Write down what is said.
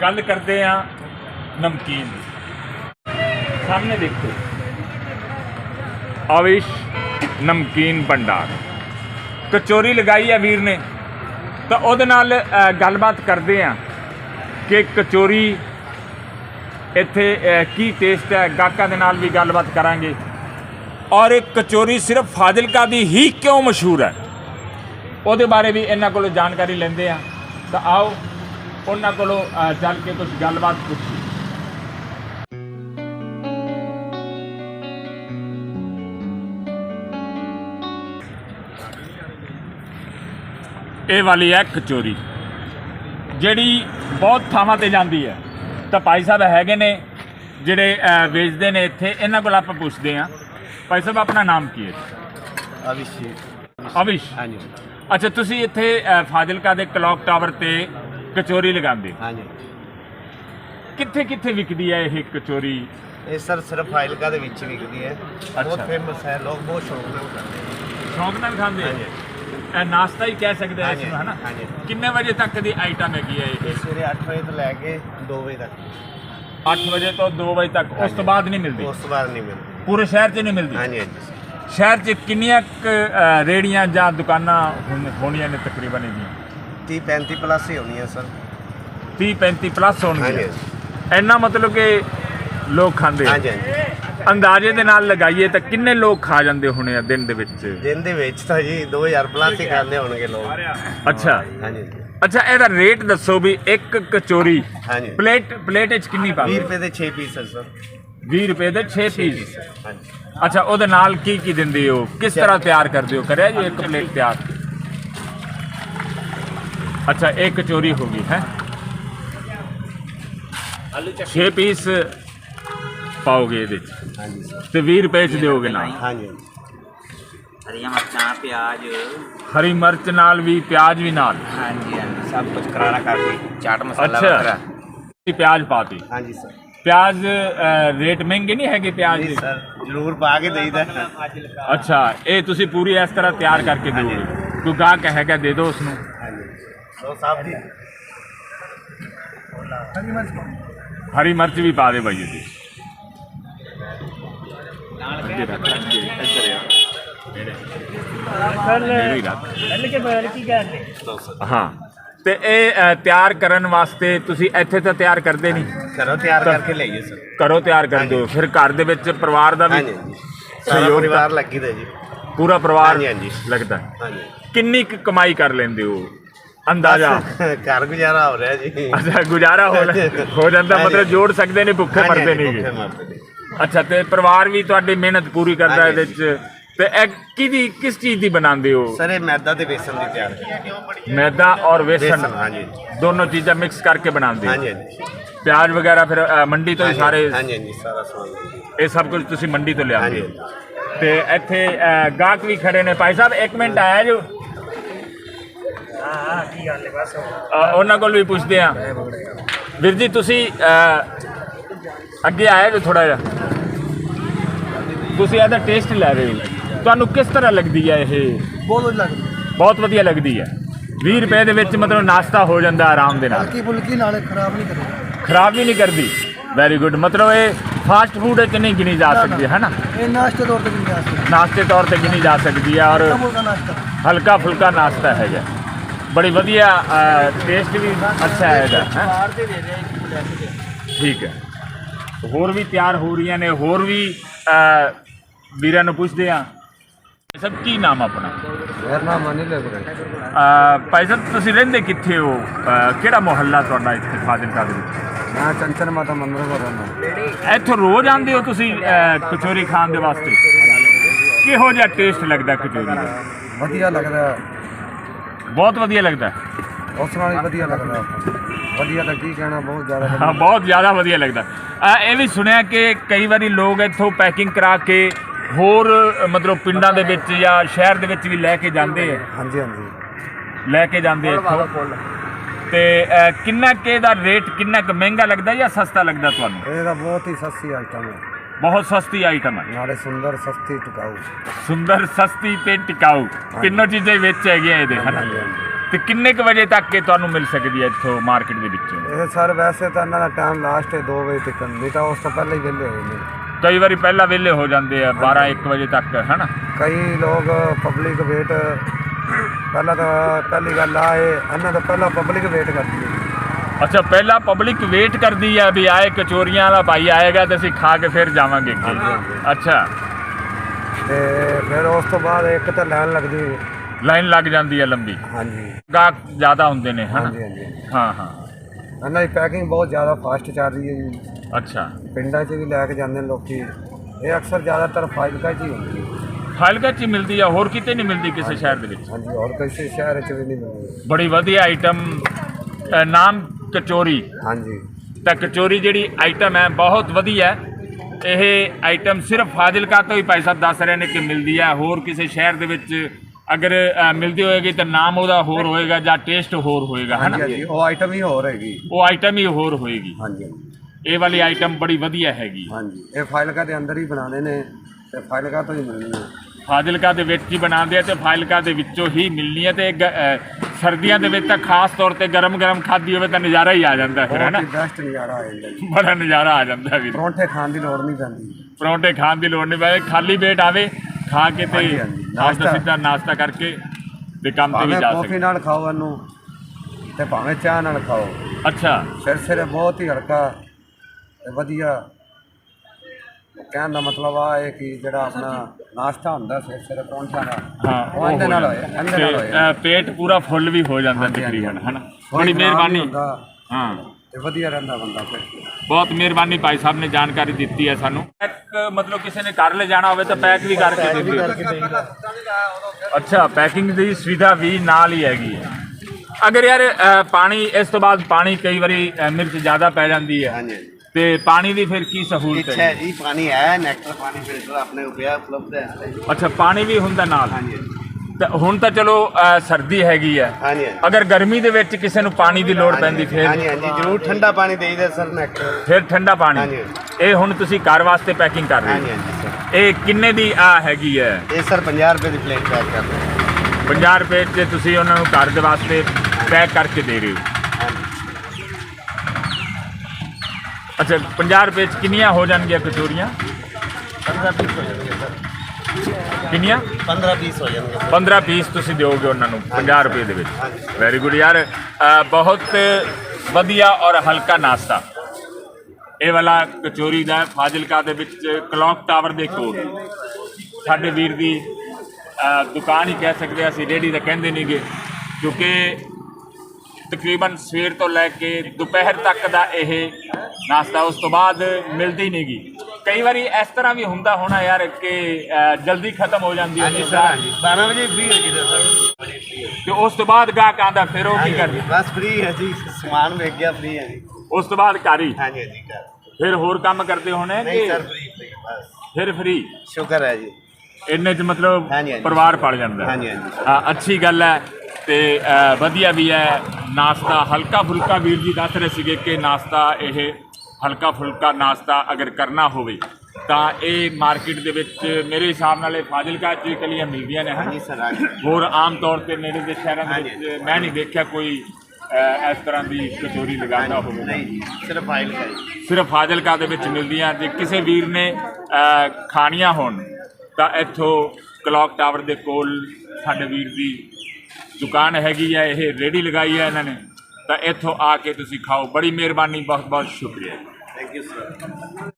ਗੱਲ ਕਰਦੇ ਆ ਨਮਕੀਨ ਦੀ। ਸਾਹਮਣੇ ਦੇਖੋ। ਅਵਿਸ਼ ਨਮਕੀਨ ਭੰਡਾਰ। ਕਚੋਰੀ ਲਗਾਈ ਹੈ ਵੀਰ ਨੇ। ਤਾਂ ਉਹਦੇ ਨਾਲ ਗੱਲਬਾਤ ਕਰਦੇ ਆ ਕਿ ਕਚੋਰੀ ਇੱਥੇ ਕੀ ਟੇਸਟ ਹੈ। ਗਾਹਕਾਂ ਦੇ ਨਾਲ ਵੀ ਗੱਲਬਾਤ ਕਰਾਂਗੇ। ਔਰ ਇਹ ਕਚੋਰੀ ਸਿਰਫ ਫਾਜ਼ਿਲਕਾ ਦੀ ਹੀ ਕਿਉਂ ਮਸ਼ਹੂਰ ਹੈ? ਉਹਦੇ ਬਾਰੇ ਵੀ ਇਹਨਾਂ ਕੋਲੋਂ ਜਾਣਕਾਰੀ ਲੈਂਦੇ ਆ। ਤਾਂ ਆਓ ਉਹਨਾਂ ਕੋਲੋਂ ਚੱਲ ਕੇ ਕੁਝ ਗੱਲਬਾਤ ਪੁੱਛੀ। ਇਹ ਵਾਲੀ ਹੈ ਕਚੋਰੀ। ਜਿਹੜੀ ਬਹੁਤ ਥਾਵਾਂ ਤੇ ਜਾਂਦੀ ਹੈ। ਤਾਂ ਭਾਈ ਸਾਹਿਬ ਹੈਗੇ ਨੇ ਜਿਹੜੇ ਵੇਚਦੇ ਨੇ ਇੱਥੇ ਇਹਨਾਂ ਕੋਲ ਆਪਾਂ ਪੁੱਛਦੇ ਹਾਂ। ਭਾਈ ਸਾਹਿਬ ਆਪਣਾ ਨਾਮ ਕੀ ਹੈ? ਅਭਿਸ਼ੇਕ। ਅਵਿਸ਼ ਹਾਂਜੀ। ਅੱਛਾ ਤੁਸੀਂ ਇੱਥੇ ਫਾਜ਼ਿਲਕਾ ਦੇ ਕਲੌਕ ਟਾਵਰ ਤੇ ਕਚੋਰੀ ਲਗਾਉਂਦੇ? ਹਾਂਜੀ। ਕਿੱਥੇ ਕਿੱਥੇ ਵਿਕਦੀ ਹੈ ਇਹ ਕਚੋਰੀ? ਇਹ ਸਰ ਸਿਰਫ ਫਾਈਲਕਾ ਦੇ ਵਿੱਚ ਵਿਕਦੀ ਹੈ। ਬਹੁਤ ਅੱਛਾ। ਫੇਮਸ ਹੈ ਲੋਕ ਬਹੁਤ ਸ਼ੌਕ ਨਾਲ ਖਾਂਦੇ ਹੈ ਸ਼ੌਂਕ ਨਾਲ ਖਾਂਦੇ ਹਾਂਜੀ। ਇਹ ਨਾਸ਼ਤਾ ਹੀ ਕਹਿ ਸਕਦੇ ਆ ਇਸ ਨੂੰ ਹਨਾ? ਹਾਂਜੀ। ਕਿੰਨੇ ਵਜੇ ਤੱਕ ਦੀ ਆਈਟਮ ਹੈਗੀ ਹੈ ਇਹ? ਇਹ ਸਵੇਰੇ 8 ਵਜੇ ਤੋਂ ਲੈ ਕੇ 2 ਵਜੇ ਤੱਕ। 8 ਵਜੇ ਤੋਂ 2 ਵਜੇ ਤੱਕ ਉਸ ਤੋਂ ਬਾਅਦ ਨਹੀਂ ਮਿਲਦੀ? ਉਸ ਤੋਂ ਬਾਅਦ ਨਹੀਂ ਮਿਲਦੀ। ਪੂਰੇ ਸ਼ਹਿਰ 'ਚ ਨਹੀਂ ਮਿਲਦੀ? ਹਾਂਜੀ ਹਾਂਜੀ। ਸ਼ਹਿਰ 'ਚ ਕਿੰਨੀਆਂ ਕੁ, ਅ, ਰੇਹੜੀਆਂ ਜਾਂ ਦੁਕਾਨਾਂ ਹੋਣ- ਹੋਣੀਆਂ ਨੇ ਤਕਰੀਬਨ ਇਹਦੀਆਂ? 30 35 ਪਲੱਸ ਹੀ ਹੋਣੀ ਹੈ ਸਰ 30 35 ਪਲੱਸ ਹਾਂਜੀ ਹੋਣਗੀਆਂ ਇੰਨਾ ਮਤਲਬ ਕਿ ਲੋਕ ਖਾਂਦੇ ਆ। ਹਾਂਜੀ ਹਾਂਜੀ। ਅੰਦਾਜ਼ੇ ਦੇ ਨਾਲ ਲਗਾਈਏ ਤਾਂ ਕਿੰਨੇ ਲੋਕ ਖਾ ਜਾਂਦੇ ਹੋਣੇ ਆ ਦਿਨ ਦੇ ਵਿੱਚ? ਦਿਨ ਦੇ ਵਿੱਚ ਤਾਂ ਜੀ 2000 ਪਲੱਸ ਹੀ ਖਾਂਦੇ ਹੋਣਗੇ ਲੋਕ। ਅੱਛਾ। ਹਾਂਜੀ। ਅੱਛਾ ਇਹਦਾ ਰੇਟ ਦੱਸੋ ਵੀ ਇੱਕ ਕਚੋਰੀ ਹਾਂਜੀ। ਪਲੇਟ ਪਲੇਟ ਵਿੱਚ ਕਿੰਨੀ 20 ਪਾਉਂਦੇ ਰੁਪਏ ਦੇ 6 ਪੀਸ ਹੈ ਸਰ। 20 ਰੁਪਏ ਦੇ 6 ਪੀਸ ਹਾਂਜੀ। ਅੱਛਾ ਉਹਦੇ ਨਾਲ ਕੀ ਕੀ ਦਿੰਦੇ ਹੋ? ਕਿਸ ਤਰ੍ਹਾਂ ਤਿਆਰ ਕਰਦੇ ਹੋ? ਕਰਿਆ ਜੀ ਇੱਕ ਪਲੇਟ ਤਿਆਰ? ਅੱਛਾ ਇੱਕ ਕਚੋਰੀ ਹੋ ਗਈ ਹੈ। ਆਲੂ ਚੱਕ 6 ਪੀਸ ਪਾਓਗੇ ਇਹਦੇ ਚ। ਹਾਂਜੀ ਸਰ। ਤੇ 20 ਰੁਪਏ ਚ ਦਿਓਗੇ ਨਾਲ। ਹਾਂਜੀ ਹਰੀਆਂ ਮਿਰਚਾਂ ਪਿਆਜ਼। ਹਰੀ ਮਿਰਚ ਨਾਲ ਵੀ ਪਿਆਜ਼ ਵੀ ਨਾਲ। ਹਾਂਜੀ ਹਾਂਜੀ ਸਭ ਕੁਝ ਕਰਾਰਾ ਕਰਕੇ ਚਾਟ ਮਸਾਲਾ ਅੱਛਾ। ਵਗੈਰਾ ਇਹ ਪਿਆਜ਼ ਪਾਤੀ ਹਾਂਜੀ ਸਰ। ਪਿਆਜ਼ ਅ, ਰੇਟ ਮਹਿੰਗੇ ਨਹੀਂ ਹੈਗੇ ਪਿਆਜ਼ ਜੀ ਦੇ? ਸਰ ਜ਼ਰੂਰ ਪਾ ਕੇ ਦੇਈਦਾ ਅੱਛਾ ਇਹ ਤੁਸੀਂ ਪੂਰੀ ਇਸ ਤਰ੍ਹਾਂ ਤਿਆਰ ਕਰਕੇ ਦਿਓਗੇ। ਕੋਈ ਗਾਹਕ ਹੈਗਾ ਦੇ ਦਿਓ ਉਸ ਨੂੰ ਹਾਂਜੀ ਸੋ ਸਾਹਿਬ ਜੀ। ਹਰੀ ਮਿਰਚ ਵੀ ਪਾ ਦੇ ਬਾਈ ਜੀ। ਇੱਧਰ ਆ। ਹੀ ਤੇ ਇਹ ਅ, ਤਿਆਰ ਕਰਨ ਵਾਸਤੇ ਤੁਸੀਂ ਇੱਥੇ ਤਾਂ ਤਿਆਰ ਕਰਦੇ ਨਹੀਂ? ਘਰੋਂ ਤਿਆਰ ਕਰਕੇ ਲਈਏ ਸਰ। ਕਰੋ ਤਿਆਰ ਕਰਦੇ ਹੋ ਫਿਰ ਘਰ ਦੇ ਵਿੱਚ ਪਰਿਵਾਰ ਦਾ ਵੀ ਹਾਂਜੀ ਹਾਂਜੀ। ਸਾਰਾ ਸਹਿਯੋਗ ਪਰਿਵਾਰ ਲੱਗੀ ਦਾ ਜੀ। ਪੂਰਾ ਪਰਿਵਾਰ ਹਾਂਜੀ, ਹਾਂਜੀ। ਲੱਗਦਾ। ਹੈ। ਹਾਂਜੀ। ਕਿੰਨੀ ਕੁ ਕਮਾਈ ਕਰ ਲੈਂਦੇ ਹੋ? ਅੰਦਾਜ਼ਾ। ਘਰ ਗੁਜ਼ਾਰਾ ਹੋ ਰਿਹਾ ਜੀ। ਅੱਛਾ ਗੁਜ਼ਾਰਾ ਹੋ ਹੋ ਜਾਂਦਾ। ਮਤਲਬ ਜੋੜ ਸਕਦੇ ਨੇ ਭੁੱਖੇ ਮਰਦੇ ਹਾਂਜੀ, ਨਹੀਂ ਭੁੱਖੇ ਮਰਦੇ ਨਹੀਂ। ਅੱਛਾ ਤੇ ਪਰਿਵਾਰ ਵੀ ਤੁਹਾਡੀ ਮਿਹਨਤ ਪੂਰੀ ਕਰਦਾ ਇਹਦੇ ਚ ਤੇ ਇਹ ਕਿਹਦੀ ਕਿਸ ਚੀਜ਼ ਦੀ ਬਣਾਉਂਦੇ ਹੋ? ਸਰ ਇਹ ਮੈਦਾ ਤੇ ਬੇਸਨ ਦੀ ਤਿਆਰ। ਮੈਦਾ ਔਰ ਵੇਸਣ ਹਾਂਜੀ। ਦੋਨੋਂ ਚੀਜ਼ਾਂ ਮਿਕਸ ਕਰਕੇ ਬਣਾਉਂਦੇ ਹੋ? ਹਾਂਜੀ ਪਿਆਜ਼ ਵਗੈਰਾ ਫਿਰ ਮੰਡੀ ਤੋਂ ਹੀ ਸਾਰੇ ਹਾਂਜੀ ਹਾਂਜੀ ਸਾਰਾ ਸਮਾਨ ਇਹ ਸਭ ਕੁਝ ਤੁਸੀਂ ਮੰਡੀ ਤੋਂ ਲਿਆਉਂਦੇ ਹੋ? ਤੇ ਇੱਥੇ ਗਾਹਕ ਵੀ ਖੜੇ ਨੇ। ਭਾਈ ਸਾਹਿਬ ਇੱਕ ਮਿੰਟ ਆਇਆ ਜੋ? ਹਾਂ ਕੀ ਗੱਲ ਹੈ ਬਸ। ਅ, ਉਹਨਾਂ ਕੋਲ ਵੀ ਪੁੱਛਦੇ ਆ ਵੀਰ ਜੀ ਤੁਸੀਂ ਅ, ਅੱਗੇ ਆਇਆ ਜੋ ਥੋੜਾ ਜਿਹਾ? ਤੁਸੀਂ ਇਹਦਾ ਟੇਸਟ ਲੈ ਰਹੇ ਹੋ। ਤੁਹਾਨੂੰ ਕਿਸ ਤਰ੍ਹਾਂ ਲੱਗਦੀ ਹੈ ਇਹ? ਬਹੁਤ ਵਧੀਆ ਲੱਗਦੀ। ਬਹੁਤ ਵਧੀਆ ਲੱਗਦੀ ਹੈ। 20 ਰੁਪਏ ਦੇ ਵਿੱਚ ਮਤਲਬ ਨਾਸ਼ਤਾ ਹੋ ਜਾਂਦਾ ਆਰਾਮ ਦੇ ਨਾਲ। ਹਲਕੀ ਫੁਲਕੀ ਨਾਲੇ ਖਰਾਬ ਨਹੀਂ ਕਰੇਗਾ ਖਰਾਬ ਵੀ ਨਹੀਂ ਕਰਦੀ। ਵੈਰੀ ਗੁੱਡ ਮਤਲਬ ਇਹ ਫਾਸਟ ਫੂਡ ਵਿੱਚ ਨਹੀਂ ਗਿਣੀ ਜਾ ਸਕਦੀ ਹੈ ਨਾ ਇਹ ਨਾਸ਼ਤੇ ਤੌਰ ਤੇ ਕਿੰਨੇ ਆਸਤੇ ਨਾਸ਼ਤੇ ਤੌਰ ਤੇ ਗਿਣੀ ਜਾ ਸਕਦੀ ਹੈ ਔਰ ਨਾਸ਼ਤਾ। ਹਲਕਾ ਫੁਲਕਾ ਨਾਸ਼ਤਾ ਹੈਗਾ। ਬੜੀ ਵਧੀਆ ਟੇਸਟ ਵੀ ਅੱਛਾ ਹੈ ਇਹਦਾ ਹੈਂ? ਬਾਹਰ ਦੇ ਦੇ ਦੇ। ਠੀਕ ਹੈ। ਹੋਰ ਵੀ ਤਿਆਰ ਹੋ ਰਹੀਆਂ ਨੇ ਹੋਰ ਵੀ ਅ, ਵੀਰਾਂ ਨੂੰ ਪੁੱਛਦੇ ਆ ਸਭ ਕੀ ਨਾਮ ਆਪਣਾ? ਮੇਰਾ ਨਾਮ ਅਨਿਲ ਹੈ। ਅ, ਭਾਈ ਸਾਹਿਬ ਤੁਸੀਂ ਰਹਿੰਦੇ ਕਿੱਥੇ ਹੋ? ਕਿਹੜਾ ਮੁਹੱਲਾ ਤੁਹਾਡਾ ਇੱਥੇ ਫਾਜ਼ਿਲਕਾ ਦੇ ਵਿੱਚ? ਮੈਂ ਚੰਚਨ ਮਾਤਾ ਮੰਦਰ ਕੋਲ ਰਹਿੰਦਾ ਇੱਥੋਂ ਰੋਜ਼ ਆਉਂਦੇ ਹੋ ਤੁਸੀਂ ਕਚੋਰੀ ਖਾਣ ਦੇ ਵਾਸਤੇ? ਕਿਹੋ ਜਿਹਾ ਟੇਸਟ ਲੱਗਦਾ ਕਚੋਰੀ? ਦਾ ਵਧੀਆ ਲੱਗਦਾ। ਬਹੁਤ ਵਧੀਆ ਲੱਗਦਾ। ਉਸ ਨਾਲ ਹੀ ਵਧੀਆ ਲੱਗਦਾ। ਵਧੀਆ ਤਾਂ ਕੀ ਕਹਿਣਾ ਬਹੁਤ ਜ਼ਿਆਦਾ ਹਾਂ ਬਹੁਤ ਜ਼ਿਆਦਾ ਵਧੀਆ ਲੱਗਦਾ। ਇਹ ਵੀ ਸੁਣਿਆ ਕਿ ਕਈ ਵਾਰੀ ਲੋਕ ਇੱਥੋਂ ਪੈਕਿੰਗ ਕਰਾ ਕੇ ਹੋਰ ਅ, ਮਤਲਬ ਪਿੰਡਾਂ ਦੇ ਵਿੱਚ ਜਾਂ ਸ਼ਹਿਰ ਦੇ ਵਿੱਚ ਵੀ ਲੈ ਕੇ ਜਾਂਦੇ ਆ। ਹਾਂਜੀ ਹਾਂਜੀ। ਲੈ ਕੇ ਜਾਂਦੇ ਆ ਇੱਥੋਂ। ਤੇ ਅ, ਕਿੰਨਾ ਕੇ ਦਾ ਰੇਟ ਕਿੰਨਾ ਕੁ ਮਹਿੰਗਾ ਲੱਗਦਾ ਜਾਂ ਸਸਤਾ ਲੱਗਦਾ ਤੁਹਾਨੂੰ? ਇਹ ਤਾਂ ਬਹੁਤ ਹੀ ਸਸਤੀ ਆਈਟਮ ਹੈ ਬਹੁਤ ਸਸਤੀ ਆਈਟਮ ਹੈ ਨਾਲੇ ਸੁੰਦਰ ਸਸਤੀ ਟਿਕਾਊ। ਸੁੰਦਰ ਸਸਤੀ ਤੇ ਟਿਕਾਊ। ਤਿੰਨੋਂ ਚੀਜ਼ਾਂ ਹੀ ਵਿੱਚ ਹੈਗੀਆਂ ਇਹਦੇ ਹਨਾ? ਤੇ ਕਿੰਨੇ ਕੁ ਵਜੇ ਤੱਕ ਇਹ ਤੁਹਾਨੂੰ ਮਿਲ ਸਕਦੀ ਹੈ ਇੱਥੋਂ ਮਾਰਕੀਟ ਦੇ ਵਿੱਚੋਂ? ਇਹ ਸਰ ਵੈਸੇ ਤਾਂ ਇਹਨਾਂ ਦਾ ਟਾਈਮ ਲਾਸਟ ਹੈ 2 ਵਜੇ ਤੱਕ ਨਹੀਂ ਤਾਂ ਉਸ ਤੋਂ ਪਹਿਲਾਂ ਹੀ ਵਿਹਲੇ ਹੋਏ ਨੇ। ਕਈ ਵਾਰੀ ਪਹਿਲਾਂ ਵਿਹਲੇ ਹੋ ਜਾਂਦੇ ਆ 12 1 ਵਜੇ ਤੱਕ ਹਨਾ? ਕਈ ਲੋਕ ਪਬਲਿਕ ਵੇਟ ਪਹਿਲਾਂ ਤਾਂ ਪਹਿਲੀ ਗੱਲ ਆ ਇਹ ਇਹਨਾਂ ਤੋਂ ਪਹਿਲਾਂ ਪਬਲਿਕ ਵੇਟ ਕਰਦੀ ਹੈ। ਅੱਛਾ ਪਹਿਲਾਂ ਪਬਲਿਕ ਵੇਟ ਕਰਦੀ ਆ ਵੀ ਆਏ ਕਚੋਰੀਆਂ ਵਾਲਾ ਭਾਈ ਆਏਗਾ ਤੇ ਅਸੀਂ ਖਾ ਕੇ ਫਿਰ ਜਾਵਾਂਗੇ ਅੱਗੇ। ਅੱਛਾ। ਤੇ ਫਿਰ ਉਸ ਤੋਂ ਬਾਅਦ ਇੱਕ ਤਾਂ ਲਾਈਨ ਲੱਗਦੀ। ਹੈ ਲਾਈਨ ਲੱਗ ਜਾਂਦੀ ਹੈ ਲੰਬੀ। ਹਾਂਜੀ। ਗਾਹਕ ਜ਼ਿਆਦਾ ਹੁੰਦੇ ਨੇ ਹਨਾ? ਹਾਂਜੀ ਹਾਂਜੀ। ਹਾਂ ਹਾਂ। ਇਹਨਾਂ ਦੀ ਪੈਕਿੰਗ ਬਹੁਤ ਜ਼ਿਆਦਾ ਫਾਸਟ ਚੱਲ ਰਹੀ ਹੈ ਜੀ। ਅੱਛਾ। ਪਿੰਡਾਂ 'ਚ ਵੀ ਲੈ ਕੇ ਜਾਂਦੇ ਨੇ ਲੋਕੀ। ਇਹ ਅਕਸਰ ਜ਼ਿਆਦਾਤਰ ਫਾਜ਼ਿਲਕਾ 'ਚ ਹੀ ਹੁੰਦੀ ਹੈ। ਫਾਇਲਕਾ ਚ ਹੀ ਮਿਲਦੀ ਆ ਹੋਰ ਕਿਤੇ ਨਹੀਂ ਮਿਲਦੀ ਕਿਸੇ ਸ਼ਹਿਰ ਦੇ ਵਿੱਚ? ਹਾਂਜੀ ਹੋਰ ਕਿਸੇ ਸ਼ਹਿਰ 'ਚ ਵੀ ਨਹੀਂ ਮਿਲਦੀ। ਬੜੀ ਵਧੀਆ ਆਈਟਮ ਅ, ਨਾਮ ਕਚੋਰੀ। ਹਾਂਜੀ। ਤਾਂ ਕਚੋਰੀ ਜਿਹੜੀ ਆਈਟਮ ਹੈ ਬਹੁਤ ਵਧੀਆ ਹੈ। ਇਹ ਆਈਟਮ ਸਿਰਫ ਫਾਜ਼ਿਲਕਾ ਤੋਂ ਹੀ ਭਾਈ ਸਾਹਿਬ ਦੱਸ ਰਹੇ ਨੇ ਕਿ ਮਿਲਦੀ ਹੈ। ਹੋਰ ਕਿਸੇ ਸ਼ਹਿਰ ਦੇ ਵਿੱਚ ਅਗਰ ਅ, ਮਿਲਦੀ ਹੋਏਗੀ ਤਾਂ ਨਾਮ ਉਹਦਾ ਹੋਰ ਹੋਏਗਾ ਜਾਂ ਟੇਸਟ ਹੋਰ ਹੋਏਗਾ ਹੈ ਨਾ ਹਾਂਜੀ ਹਾਂਜੀ। ਉਹ ਆਈਟਮ ਹੀ ਹੋਰ ਹੈਗੀ। ਉਹ ਆਈਟਮ ਹੀ ਹੋਰ ਹੋਏਗੀ। ਹਾਂਜੀ ਹਾਂਜੀ। ਇਹ ਵਾਲੀ ਆਈਟਮ ਬੜੀ ਵਧੀਆ ਹੈਗੀ। ਹਾਂਜੀ। ਇਹ ਫਾਜ਼ਿਲਕਾ ਦੇ ਅੰਦਰ ਹੀ ਬਣਾਉਂਦੇ ਨੇ ਤੇ ਫਾਜ਼ਿਲਕਾ ਤੋਂ ਹੀ ਮਿਲਣੀ ਹੈ ਫਾਜ਼ਿਲਕਾ ਦੇ ਵਿੱਚ ਹੀ ਬਣਾਉਂਦੇ ਆ ਤੇ ਫਾਜ਼ਿਲਕਾ ਦੇ ਵਿੱਚੋਂ ਹੀ ਮਿਲਣੀ ਹੈ ਤੇ ਗ- ਅ, ਸਰਦੀਆਂ ਦੇ ਵਿੱਚ ਤਾਂ ਖਾਸ ਤੌਰ ਤੇ ਗਰਮ ਗਰਮ ਖਾਦੀ ਹੋਵੇ ਤਾਂ ਨਜ਼ਾਰਾ ਹੀ ਆ ਜਾਂਦਾ ਫਿਰ ਹੈ ਬਹੁਤ ਨਾ? ਹੀ ਬੈਸਟ ਨਜ਼ਾਰਾ ਆ ਜਾਂਦਾ ਜੀ। ਬੜਾ ਨਜ਼ਾਰਾ ਆ ਜਾਂਦਾ ਵੀ। ਪਰੌਂਠੇ ਖਾਣ ਦੀ ਲੋੜ ਨਹੀਂ ਪੈਂਦੀ। ਪਰੌਂਠੇ ਖਾਣ ਦੀ ਲੋੜ ਨਹੀਂ ਪਏ ਖਾਲੀ ਪੇਟ ਆਵੇ ਖਾ ਕੇ ਤੇ ਹਾਂਜੀ, ਹਾਂਜੀ। ਨਾਸ਼ਤਾ ਨਾਸ਼ਤਾ। ਸਿੱਧਾ ਨਾਸ਼ਤਾ ਕਰਕੇ ਤੇ ਕੰਮ ਤੇ ਵੀ ਭਾਵੇਂ ਜਾ ਕਾਫੀ ਸਕਦੇ। ਨਾਲ ਖਾਓ ਇਹਨੂੰ ਤੇ ਭਾਵੇਂ ਚਾਹ ਨਾਲ ਖਾਓ। ਅੱਛਾ। ਸਿਰ ਸਿਰੇ ਬਹੁਤ ਹੀ ਹਲਕਾ ਤੇ ਵਧੀਆ। ਕਹਿਣ ਦਾ ਮਤਲਬ ਆ ਹੈ ਕਿ ਜਿਹੜਾ ਆਪਣਾ ਨਾਸ਼ਤਾ ਹੁੰਦਾ ਸਿਰ ਸਿਰੇ ਪਰੌਂਠਾ ਦਾ ਹਾਂ ਉਹ ਇਹਦੇ ਹੋ ਨਾਲ। ਹੋਇਆ ਇਹਦੇ ਨਾਲ ਤੇ, ਹੋਇਆ ਅ, ਪੇਟ ਪੂਰਾ ਫੁੱਲ ਵੀ ਹੋ ਜਾਂਦਾ ਤਕਰੀਬਨ। ਹਨਾ? ਬੜੀ ਮਿਹਰਬਾਨੀ। ਹਾਂ। ਤੇ ਵਧੀਆ ਰਹਿੰਦਾ ਬੰਦਾ ਫਿਰ। ਬਹੁਤ ਮਿਹਰਬਾਨੀ ਭਾਈ ਸਾਹਿਬ ਨੇ ਜਾਣਕਾਰੀ ਦਿੱਤੀ ਹੈ ਸਾਨੂੰ। ਪੈਕ ਮਤਲਬ ਕਿਸੇ ਨੇ ਘਰ ਲੈ ਜਾਣਾ ਹੋਵੇ ਤਾਂ ਪੈਕ ਵੀ ਕਰਕੇ ਦੇ ਦਿਓ ਅੱਛਾ ਪੈਕਿੰਗ ਦੀ ਸੁਵਿਧਾ ਵੀ ਨਾਲ ਹੀ ਹੈਗੀ ਹੈ। ਅਗਰ ਯਾਰ ਪਾਣੀ ਇਸ ਤੋਂ ਬਾਅਦ ਪਾਣੀ ਕਈ ਵਾਰੀ ਮਿਰਚ ਜ਼ਿਆਦਾ ਪੈ ਜਾਂਦੀ ਹੈ। ਹਾਂਜੀ। ਤੇ ਪਾਣੀ ਦੀ ਫਿਰ ਕੀ ਸਹੂਲਤ ਹੈ ਹੈ ਜੀ? ਪਾਣੀ ਹੈ ਨੈਕਟਰ ਪਾਣੀ ਫਿਲਟਰ ਆਪਣੇ ਕੋਲ ਪਿਆ ਉਪਲਬਧ ਹੈ ਅੱਛਾ ਪਾਣੀ ਵੀ ਹੁੰਦਾ ਨਾਲ? ਹਾਂਜੀ ਤੇ ਹੁਣ ਤਾਂ ਚਲੋ ਸਰਦੀ ਹੈਗੀ ਹੈ। ਹਾਂਜੀ ਹਾਂਜੀ। ਅਗਰ ਗਰਮੀ ਦੇ ਵਿੱਚ ਕਿਸੇ ਨੂੰ ਪਾਣੀ ਦੀ ਲੋੜ ਪੈਂਦੀ ਫਿਰ? ਹਾਂਜੀ ਹਾਂਜੀ ਜ਼ਰੂਰ ਠੰਡਾ ਪਾਣੀ ਦੇਈਦਾ ਸਰ ਨੈਕਟਰ। ਫਿਰ ਠੰਡਾ ਪਾਣੀ। ਹਾਂਜੀ, ਇਹ ਹੁਣ ਤੁਸੀਂ ਘਰ ਵਾਸਤੇ ਪੈਕਿੰਗ ਕਰ ਰਹੇ ਹਾਂਜੀ ਹਾਂਜੀ ਸਰ। ਇਹ ਕਿੰਨੇ ਦੀ ਆ ਹੈਗੀ ਹੈ? ਇਹ ਸਰ 50 ਰੁਪਏ ਦੀ ਪਲੇਟ ਪੈਕ ਕਰ ਦਿਓ 50 ਰੁਪਏ 'ਚ ਤੁਸੀਂ ਉਹਨਾਂ ਨੂੰ ਘਰ ਦੇ ਵਾਸਤੇ ਪੈਕ ਕਰਕੇ ਦੇ ਰਹੇ ਹੋ। ਅੱਛਾ 50 ਰੁਪਏ 'ਚ ਕਿੰਨੀਆਂ ਹੋ ਜਾਣਗੀਆਂ ਕਚੋਰੀਆਂ? 15 ਪੀਸ ਹੋ ਜਾਣਗੇ ਸਰ। ਕਿੰਨੀਆਂ? 15 ਪੀਸ ਹੋ ਜਾਣਗੇ 15 ਪੀਸ ਤੁਸੀਂ ਦਿਓਗੇ ਉਹਨਾਂ ਨੂੰ 50 ਰੁਪਏ ਦੇ ਵਿੱਚ। ਵੈਰੀ ਗੁੱਡ ਯਾਰ। ਅ, ਬਹੁਤ ਵਧੀਆ ਔਰ ਹਲਕਾ ਨਾਸ਼ਤਾ। ਇਹ ਵਾਲਾ ਕਚੋਰੀ ਦਾ ਫਾਜ਼ਿਲਕਾ ਦੇ ਵਿੱਚ ਕਲੌਕ ਟਾਵਰ ਦੇ ਕੋਲ। ਸਾਡੇ ਵੀਰ ਦੀ ਅ, ਦੁਕਾਨ ਹੀ ਕਹਿ ਸਕਦੇ ਹਾਂ ਅਸੀਂ ਰੇੜੀ ਤਾਂ ਕਹਿੰਦੇ ਨਹੀਂਗੇ ਕਿਉਂਕਿ ਤਕਰੀਬਨ ਸਵੇਰ ਤੋਂ ਲੈ ਕੇ ਦੁਪਹਿਰ ਤੱਕ ਦਾ ਇਹ ਨਾਸ਼ਤਾ ਉਸ ਤੋਂ ਬਾਅਦ ਮਿਲਦੀ ਨਹੀਂਗੀ ਕਈ ਵਾਰੀ ਇਸ ਤਰ੍ਹਾਂ ਵੀ ਹੁੰਦਾ ਹੋਣਾ ਯਾਰ ਕਿ ਜਲਦੀ ਖਤਮ ਹੋ ਜਾਂਦੀ ਹੈ ਹਾਂਜੀ ਸਰ ਹਾਂਜੀ। 12 ਵਜੇ ਫ੍ਰੀ ਹੋ ਜੀਦਾ ਸਰ। ਤੇ ਉਸ ਤੋਂ ਬਾਅਦ ਗਾਹਕ ਆਂਦਾ ਫਿਰ ਉਹ ਕੀ ਕਰਦੇ? ਬਸ ਫ੍ਰੀ ਹੈ ਜੀ ਸਮਾਨ ਵੇਚ ਗਿਆ ਫ੍ਰੀ ਹੈ ਜੀ। ਉਸ ਤੋਂ ਬਾਅਦ ਹੀ? ਹਾਂਜੀ ਹਾਂਜੀ ਕਰ ਫਿਰ ਹੋਰ ਕੰਮ ਕਰਦੇ ਹੋਣੇ ਨਹੀਂ ਕਿ ਸਰ ਫ੍ਰੀ ਫ੍ਰੀ ਬਸ। ਫਿਰ ਫਰੀ ਸ਼ੁਕਰ ਹੈ ਜੀ। ਇੰਨੇ ਚ ਮਤਲਬ। ਪਰਿਵਾਰ ਪਲ ਜਾਂਦਾ। ਹੈ। ਹਾਂਜੀ, ਹਾਂਜੀ। ਅੱਛੀ ਗੱਲ ਹੈ ਤੇ ਵਧੀਆ ਵੀ ਹੈ। ਨਾਸ਼ਤਾ ਹਲਕਾ ਫੁਲਕਾ ਵੀਰ ਜੀ ਦੱਸ ਰਹੇ ਸੀਗੇ ਕਿ ਨਾਸ਼ਤਾ ਇਹ ਹਲਕਾ ਫੁਲਕਾ ਨਾਸ਼ਤਾ ਅਗਰ ਕਰਨਾ ਹੋਵੇ ਤਾਂ ਇਹ ਮਾਰਕੀਟ ਦੇ ਵਿੱਚ ਮੇਰੇ ਹਿਸਾਬ ਨਾਲ ਇਹ ਫਾਜ਼ਿਲਕਾ ਚ ਇਕੱਲੀਆਂ ਮਿਲਦੀਆਂ ਨੇ ਹਾਂਜੀ ਸਰ ਹੋਰ ਆਮ ਤੌਰ ਤੇ ਨੇੜੇ ਦੇ ਸ਼ਹਿਰਾਂ ਦੇ। ਵਿੱਚ ਮੈਂ ਨਹੀਂ ਦੇਖਿਆ ਕੋਈ ਇਸ ਤਰ੍ਹਾਂ ਦੀ ਕਚੋਰੀ ਲਗਾਉਂਦਾ ਹੋਵੇ ਨਹੀਂ ਸਿਰਫ ਜੀ। ਸਿਰਫ ਫਾਜ਼ਿਲਕਾ ਦੇ ਵਿੱਚ ਮਿਲਦੀਆਂ ਜੇ ਕਿਸੇ ਵੀਰ ਨੇ ਖਾਣੀਆਂ ਹੋਣ ਤਾਂ ਇੱਥੋਂ ਕਲੌਕ ਟਾਵਰ ਦੇ ਕੋਲ ਸਾਡੇ ਵੀਰ ਦੀ ਦੁਕਾਨ ਹੈਗੀ ਹੈ ਇਹ ਰੇੜੀ ਲਗਾਈ ਹੈ ਇਹਨਾਂ ਨੇ। ਤਾਂ ਇੱਥੋਂ ਆ ਕੇ ਤੁਸੀਂ ਖਾਓ। ਬੜੀ ਮਿਹਰਬਾਨੀ ਬਹੁਤ ਬਹੁਤ ਸ਼ੁਕਰੀਆ। Thank you sir